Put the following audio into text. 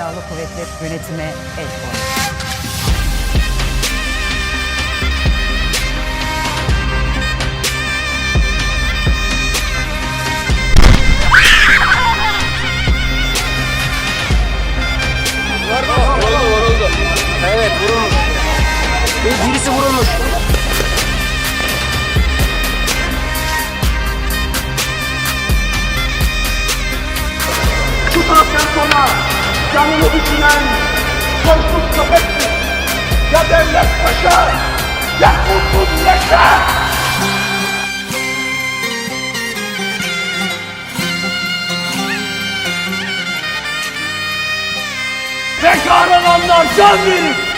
Silahlı Kuvvetler yönetime el koydu. Evet vurulmuş. Bir- Birisi vurulmuş. Şu saatten sonra canını düşünen soysuz köpektir. Ya devlet paşa ya kurtulmuş yaşa. Ve kahramanlar can verir.